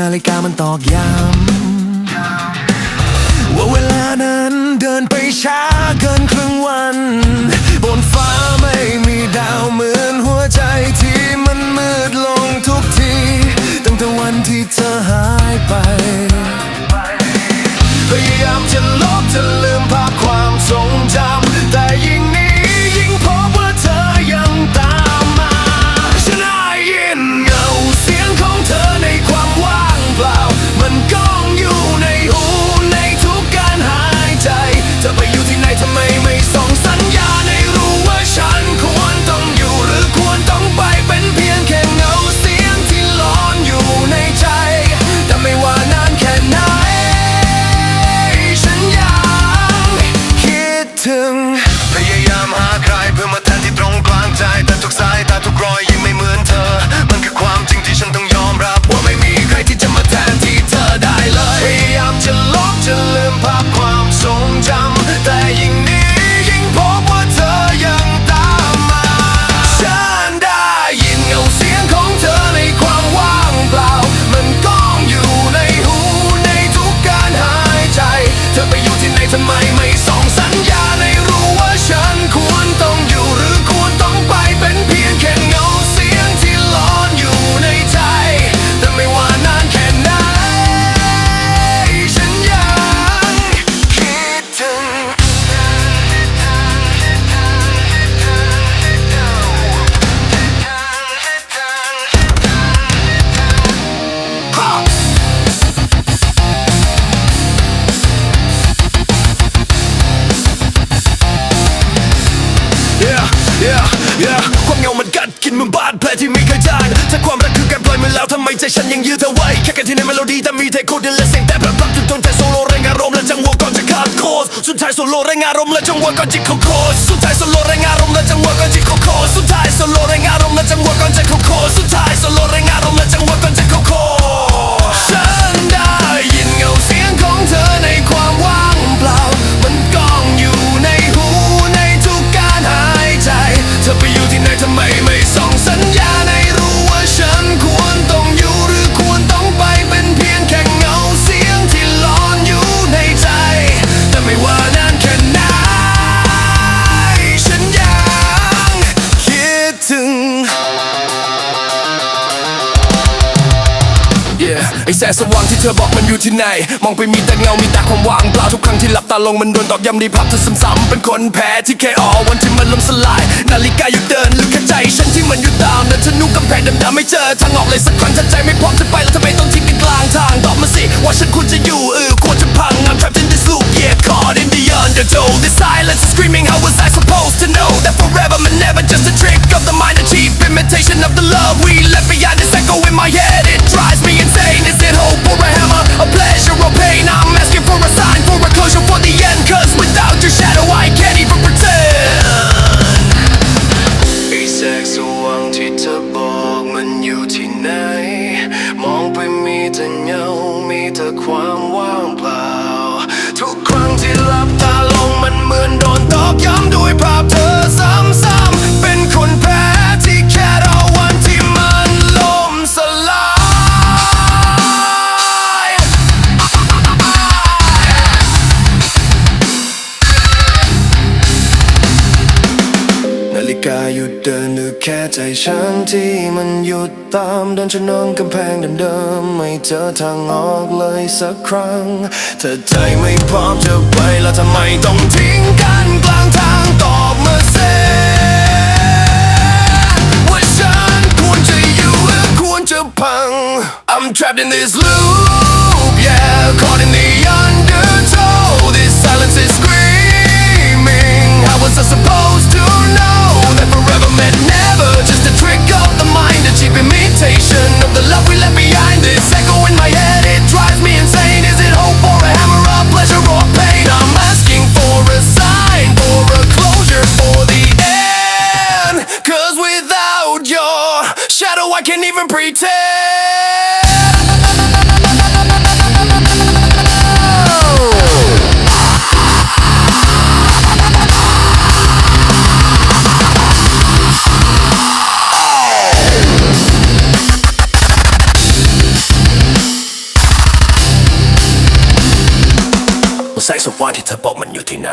นาฬิกามันตอกย้ำว่าเวลานั้นเดินไปช้าเกินครึ่งวัน บนฟ้าไม่มีดาวเหมือนหัวใจที่มันมืดลงทุกที ตั้งแต่วันที่เธอหายไป พยายามจะลบจะลืมภาพความทรงจำ Yeah, yeah, ความเงามันกัดกินมือบาดแผลที่ไม่เคยจางถ้าความรักคือการปล่อยมือแล้วทำไมใจฉันยังยืดเธอไว้ แค่กันที่ในเมโลดี้แต่มีเทคโคเดียและเสียงแต่พลับๆจนจนใจโซโล่แรงอารมณ์และจังหวะก่อนจะขาดโคสสุดท้ายโซโล่แรงอารมณ์และจังหวะก่อนจะเขาโคสสุดท้ายโซโล่แรงอารมณ์และจังหวะก่อนจะเขาโคสสุดท้ายโซโลแรงอารมณ์ ไอแสงสว่างที่เธอบอกมันอยู่ที่ไหน มองไปมีแต่เงา มีแต่ความว่างเปล่าทุกครั้งที่หลับตาลงมันโดนตอกย้ำในภาพเธอซ้ำๆเป็นคนแพ้ที่แค่อ๋อวันที่มันล้มสลาย นาฬิกาหยุดเดินลึกแค่ใจ ฉันที่มันอยู่ตามแต่ฉันนุ่งกำแพงดำๆไม่เจอทางออกเลยสักครั้งถ้าใจไม่พร้อมจะไปแล้วทำไมต้องทิ้งกันกลางทางตอบมาสิ ว่าฉันควรจะอยู่เออควรจะพัง หยุดเดินหรือแค่ใจฉันที่มันหยุดตามเดินชนนกำแพงเดิมๆไม่เจอทางออกเลยสักครั้ง เธอใจไม่พร้อมจะไปแล้วทำไมต้องทิ้งกันกลางทางตอบมาเสีว่าฉันควรจะอยู่หรือควรจะพัง I'm trapped in this loop yeah caught in the undertow this silence is screaming how was I supposed to know never. Just a trick of the mind a cheap imitation of the love we left behind. This echo in my head it drives me insane. Is it hope or a hammer of pleasure or pain? I'm asking for a sign for a closure for the end. Cause without your shadow I can't even pretend สว่าที่เธอบอกมันอยู่ที่ไหน